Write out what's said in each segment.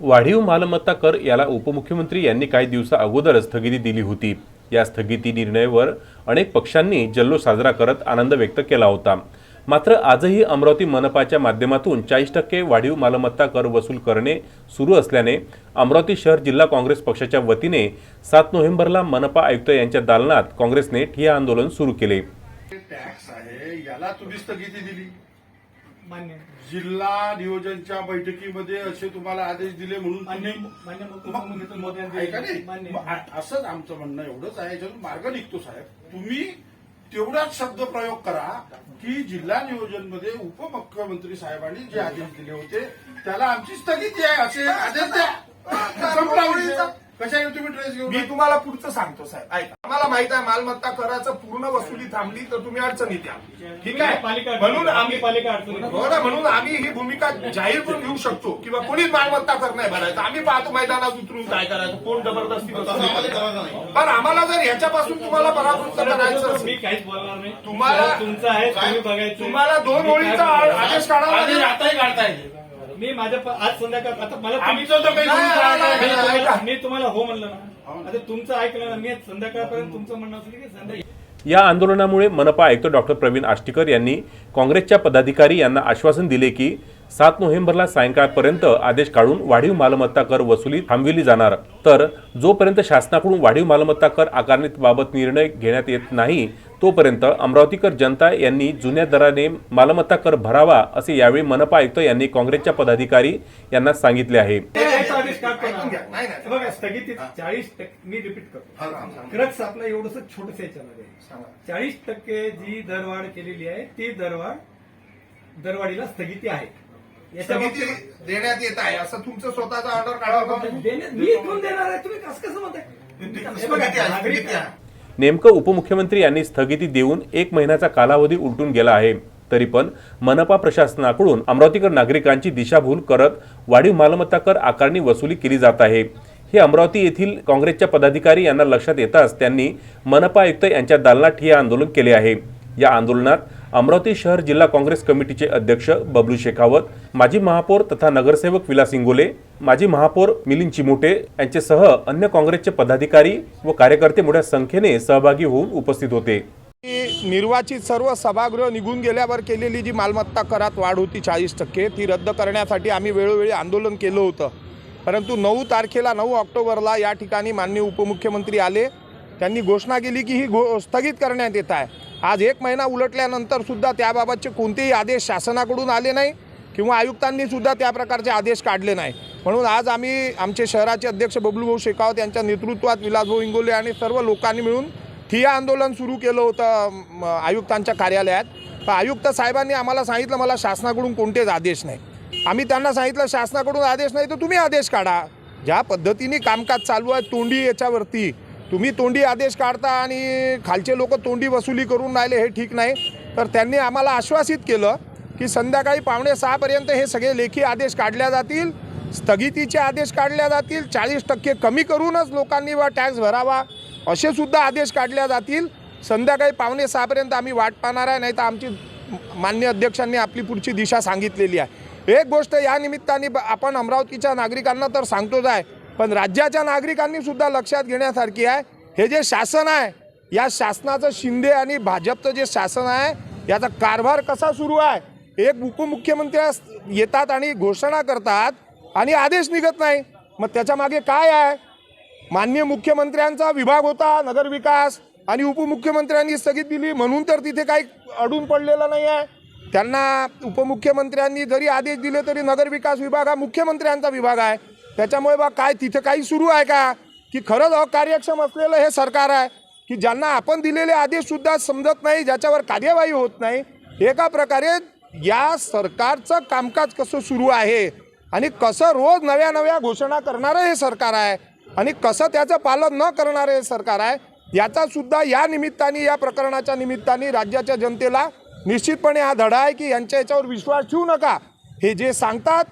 वाढीव मालमत्ता कर याला उपमुख्यमंत्री यांनी काही दिवसा अगोदरच स्थगिती दिली होती. या स्थगिती निर्णयावर अनेक पक्षांनी जल्लोष साजरा करत आनंद व्यक्त केला होता. मात्र आजही अमरावती मनपाच्या माध्यमातून चाळीस टक्के वाढीव मालमत्ता कर वसूल करणे सुरू असल्याने अमरावती शहर जिल्हा काँग्रेस पक्षाच्या वतीने सात नोव्हेंबरला मनपा आयुक्त यांच्या दालनात काँग्रेसने ठिय्या आंदोलन सुरू केले. टॅक्स आहे याला तुम्ही स्थगिती दिली. मान्य जिल्हा नियोजनच्या बैठकीमध्ये असे तुम्हाला आदेश दिले म्हणून मान्य मान्य मुख्यमंत्री मान्य असंच आमचं म्हणणं एवढंच आहे. याच्यातून मार्ग निघतो साहेब. तुम्ही तेवढाच शब्द प्रयोग करा की जिल्हा नियोजनमध्ये उपमुख्यमंत्री साहेबांनी जे आदेश दिले होते त्याला आमची स्थगिती आहे. असे आदेश द्या. विषय. कशाने तुम्ही ट्रेस घेऊन मी तुम्हाला पुढचं सांगतो साहेब. ऐका. आम्हाला माहीत आहे मालमत्ता कराचं पूर्ण वसुली थांबली तर तुम्ही अडचणीत या. ठीक आहे? म्हणून आम्ही पालिका अडचणीत हो ना म्हणून आम्ही ही भूमिका जाहीर करून घेऊ शकतो किंवा कोणीच मालमत्ता कर नाही भरायचं. आम्ही पाहतो मैदानात उतरून काय करायचं कोण जबरदस्ती करतं. पण आम्हाला जर ह्याच्यापासून तुम्हाला परावृत्त करायचं मी काहीच बोलणार नाही. तुम्हाला- तुमचं आहे तुम्ही बघायचं. तुम्हाला दोन ओळीचा आदेश काढावा लागेल. आताही काढताय मी माझ्या प- आज संध्याकाळ आता मला तुम्ही- आमचं तर काही नाही, तुमचं नाही, आहे. मी नाही, तुम्हाला- ऐका. मी तुम्हाला हो म्हणलं ना आता तुमचं ऐकलं ना मी संध्याकाळपर्यंत तुमचं म्हणणं असलं की संध्याकाळी या आंदोलनामुळे मनपा आयुक्त डॉक्टर प्रवीण आष्टीकर यांनी काँग्रेसच्या पदाधिकारी यांना आश्वासन दिले की सात नोव्हेंबरला सायंकाळपर्यंत आदेश काढून वाढीव मालमत्ता कर वसुली थांबविली जाणार. तर जोपर्यंत शासनाकडून वाढीव मालमत्ता कर आकारणीबाबत निर्णय घेण्यात येत नाही तोपर्यंत अमरावतीकर जनता यांनी जुन्या दराने मालमत्ता कर भरावा असे यावेळी मनपा आयुक्त यांनी काँग्रेसच्या पदाधिकारी यांना सांगितले आहे. स्थगिती चाळीस टक्के मी रिपीट करतो छोटस याच्यामध्ये चाळीस टक्के जी दरवाढ केलेली आहे ती दरवाढ दरवाढीला स्थगिती आहे. स्थगिती देण्यात येत आहे असं तुमचं स्वतःचा ऑर्डर काढावा देण्यात- मी इथून देणार आहे? तुम्ही कसं कसं म्हणताय? हे बघा, स्थगिती आहे, नागरिक- स्थगिती आहे. नेमकं उपमुख्यमंत्री यांनी स्थगिती देऊन एक महिन्याचा कालावधी उलटून गेला आहे. तरी पण मनपा प्रशासनाकडून अमरावतीकर नागरिकांची दिशाभूल करत वाढीव मालमत्ता कर आकारणी वसुली केली जात आहे. हे अमरावती येथील काँग्रेसच्या पदाधिकारी यांना लक्षात येताच त्यांनी मनपा आयुक्त यांच्या दालनात ठिय्या आंदोलन केले आहे. या आंदोलनात अमरावती शहर जिल्हा काँग्रेस कमिटीचे अध्यक्ष बबलू शेखावत माजी महापौर तथा नगरसेवक विलास इंगोले माजी महापौर मिलिंद चिमोटे यांच्यासह अन्य काँग्रेसचे पदाधिकारी व कार्यकर्ते मोठ्या संख्येने सहभागी होऊन उपस्थित होते. निर्वाचित सर्व सभागृह निघून गेल्यावर केलेली जी मालमत्ता करात वाढ होती चाळीस टक्के ती रद्द करण्यासाठी आम्ही वेळोवेळी आंदोलन केलं होतं. परंतु नऊ तारखेला नऊ ऑक्टोबरला या ठिकाणी माननीय उपमुख्यमंत्री आले. त्यांनी घोषणा केली की ही घो स्थगित करण्यात येत आहे. आज एक महिना उलटल्यानंतर सुद्धा त्याबाबतचे कोणतेही आदेश शासनाकडून आले नाही किंवा आयुक्तांनी सुद्धा त्या प्रकारचे आदेश काढले नाही. म्हणून आज आम्ही आमचे शहराचे अध्यक्ष बबलूभाऊ शेखावत यांच्या नेतृत्वात विलासभाऊ इंगोले आणि सर्व लोकांनी मिळून ठिया आंदोलन सुरू केलं होतं आयुक्तांच्या कार्यालयात. तर आयुक्त साहेबांनी आम्हाला सांगितलं मला शासनाकडून कोणतेच आदेश नाही. आम्ही त्यांना सांगितलं शासनाकडून आदेश नाही तर तुम्ही आदेश काढा. ज्या पद्धतीने कामकाज चालू आहे तोंडी याच्यावरती तुम्ही तोंडी आदेश काढता आणि खालचे लोक तोंडी वसुली करून राहिले हे ठीक नाही. तर त्यांनी आम्हाला आश्वासित केलं की संध्याकाळी पावणे सहापर्यंत हे सगळे लेखी आदेश काढल्या जातील. स्थगितीचे आदेश काढल्या जातील. चाळीस टक्के कमी करूनच लोकांनी वा टॅक्स भरावा असे सुद्धा आदेश काढल्या जातील. संध्याकाळी पावणे सहापर्यंत आम्ही वाट पाहणार आहे नाही तर आमची मान्य अध्यक्षांनी आपली पुढची दिशा सांगितलेली आहे. एक गोष्ट या निमित्ताने ब- आपण अमरावतीच्या नागरिकांना तर सांगतोच आहे पण राज्याच्या नागरिकांनी सुद्धा लक्षात घेण्यासारखी आहे. हे जे शासन आहे या शासनाचं शिंदे आणि भाजपचं जे शासन आहे याचा कारभार कसा सुरू आहे? एक उपमुख्यमंत्री येतात आणि घोषणा करतात आणि आदेश निघत नाही. मग त्याच्यामागे काय आहे? माननीय मुख्यमंत्र्यांचा विभाग होता नगरविकास आणि उपमुख्यमंत्र्यांनी स्थगित दिली. म्हणून तर तिथे काही अडून पडलेलं नाही आहे. त्यांना उपमुख्यमंत्र्यांनी जरी आदेश दिले तरी नगरविकास विभाग हा मुख्यमंत्र्यांचा विभाग आहे. त्याच्यामुळे बा काय तिथं काही सुरू आहे का? की खरंच अकार्यक्षम असलेलं हे सरकार आहे की ज्यांना आपण दिलेले आदेशसुद्धा समजत नाही ज्याच्यावर कार्यवाही होत नाही एका प्रकारे या सरकारचं कामकाज कसं सुरू आहे आणि कसं रोज नव्या नव्या घोषणा करणारं हे सरकार आहे आणि कसं त्याचं पालन न करणारं हे सरकार आहे याचासुद्धा या निमित्ताने या प्रकरणाच्या निमित्ताने राज्याच्या जनतेला निश्चितपणे हा धडा आहे की यांच्या याच्यावर विश्वास ठेवू नका. हे जे सांगतात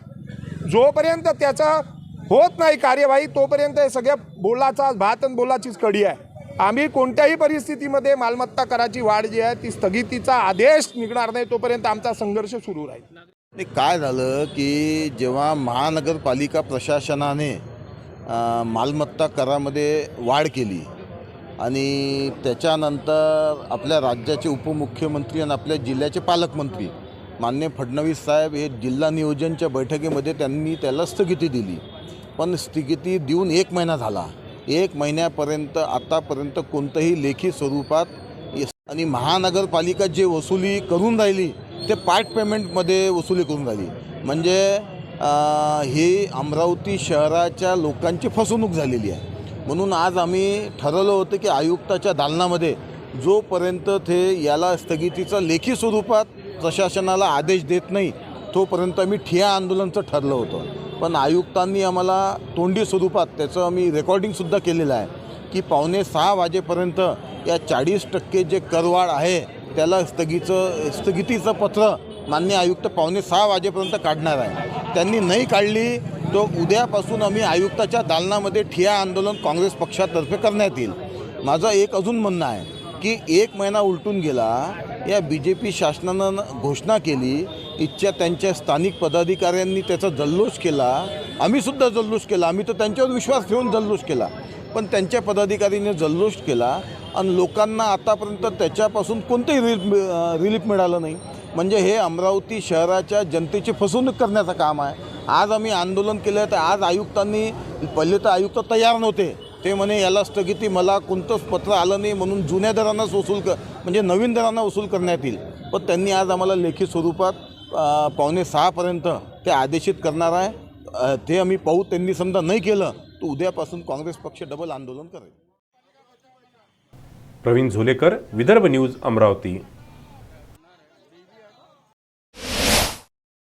जोपर्यंत त्याचं होत नाही कार्यवाही तोपर्यंत हे सगळ्या बोलाचा भात आणि बोलाचीच कडी आहे. आम्ही कोणत्याही परिस्थितीमध्ये मालमत्ता कराची वाढ जी आहे ती स्थगितीचा आदेश निघणार नाही तोपर्यंत आमचा संघर्ष सुरू राहील. ते काय झालं की जेव्हा महानगरपालिका प्रशासनाने मालमत्ता करामध्ये वाढ केली आणि त्याच्यानंतर आपल्या राज्याचे उपमुख्यमंत्री आणि आपल्या जिल्ह्याचे पालकमंत्री मान्य फडणवीस साहेब हे जिल्हा नियोजनच्या बैठकीमध्ये त्यांनी त्याला स्थगिती दिली. पण स्थगिती देऊन एक महिना झाला. एक महिन्यापर्यंत आतापर्यंत कोणतंही लेखी स्वरूपात आणि महानगरपालिका जे वसुली करून राहिली ते पार्ट पेमेंटमध्ये वसुली करून राहिली. म्हणजे ही अमरावती शहराच्या लोकांची फसवणूक झालेली आहे. म्हणून आज आम्ही ठरवलं होतं की आयुक्ताच्या दालनामध्ये जोपर्यंत ते याला स्थगितीचं लेखी स्वरूपात प्रशासनाला आदेश देत नाही तोपर्यंत आम्ही ठिया आंदोलनचं ठरलं होतं. पण आयुक्तांनी आम्हाला तोंडी स्वरूपात त्याचं आम्ही रेकॉर्डिंगसुद्धा केलेलं आहे की पावणे सहा वाजेपर्यंत या चाळीस टक्के जे करवाढ आहे त्याला स्थगिचं स्थगितीचं पत्र मान्य आयुक्त पावणे सहा वाजेपर्यंत काढणार आहे. त्यांनी नाही काढली तो उद्यापासून आम्ही आयुक्ताच्या दालनामध्ये ठिया आंदोलन काँग्रेस पक्षातर्फे करण्यात येईल. माझं एक अजून म्हणणं आहे की एक महिना उलटून गेला या बी जे पी शासनानं घोषणा केली इच्छा त्यांच्या स्थानिक पदाधिकाऱ्यांनी त्याचा जल्लोष केला. आम्हीसुद्धा जल्लोष केला. आम्ही तर त्यांच्यावर विश्वास ठेवून जल्लोष केला. पण त्यांच्या पदाधिकारीने जल्लोष केला आणि लोकांना आतापर्यंत त्याच्यापासून कोणतंही रिलीफ रिलीफ मिळालं नाही. म्हणजे हे अमरावती शहराच्या जनतेची फसवणूक करण्याचं काम आहे. आज आम्ही आंदोलन केलं तर आज आयुक्तांनी पहिले तर आयुक्त तयार नव्हते. ते म्हणे याला स्थगिती मला कोणतंच पत्र आलं नाही म्हणून जुन्या दरांनाच वसूल क म्हणजे नवीन दरांना वसूल करण्यात येईल. पण त्यांनी आज आम्हाला लेखी स्वरूपात पावणे सहापर्यंत ते आदेशित करणार आहे. ते आम्ही पाहू. त्यांनी समजा नाही केलं तर उद्यापासून काँग्रेस पक्ष डबल आंदोलन करेल. प्रवीण झोलेकर विदर्भ न्यूज अमरावती.